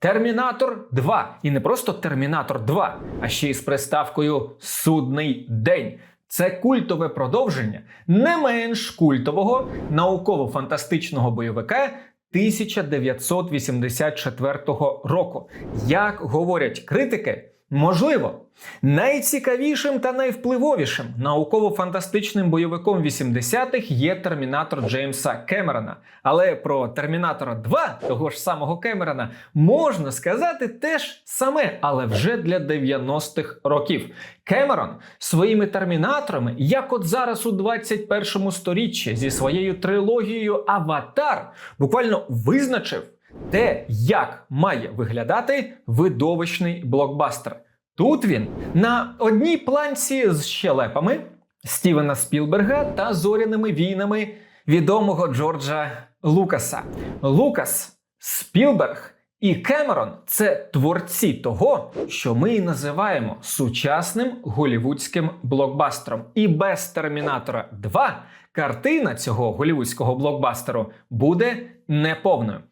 Термінатор 2. І не просто Термінатор 2, а ще й з приставкою Судний день. Це культове продовження не менш культового науково-фантастичного бойовика 1984 року. Як говорять критики, можливо, найцікавішим та найвпливовішим науково-фантастичним бойовиком 80-х є Термінатор Джеймса Кемерона. Але про Термінатора 2, того ж самого Кемерона, можна сказати теж саме, але вже для 90-х років. Кемерон своїми термінаторами, як от зараз у 21-му сторіччі, зі своєю трилогією Аватар, буквально визначив те, як має виглядати видовищний блокбастер. Тут він на одній планці з щелепами Стівена Спілберга та зоряними війнами відомого Джорджа Лукаса. Лукас, Спілберг і Кемерон це творці того, що ми і називаємо сучасним голівудським блокбастером. І без Термінатора 2 картина цього голівудського блокбастеру буде неповною.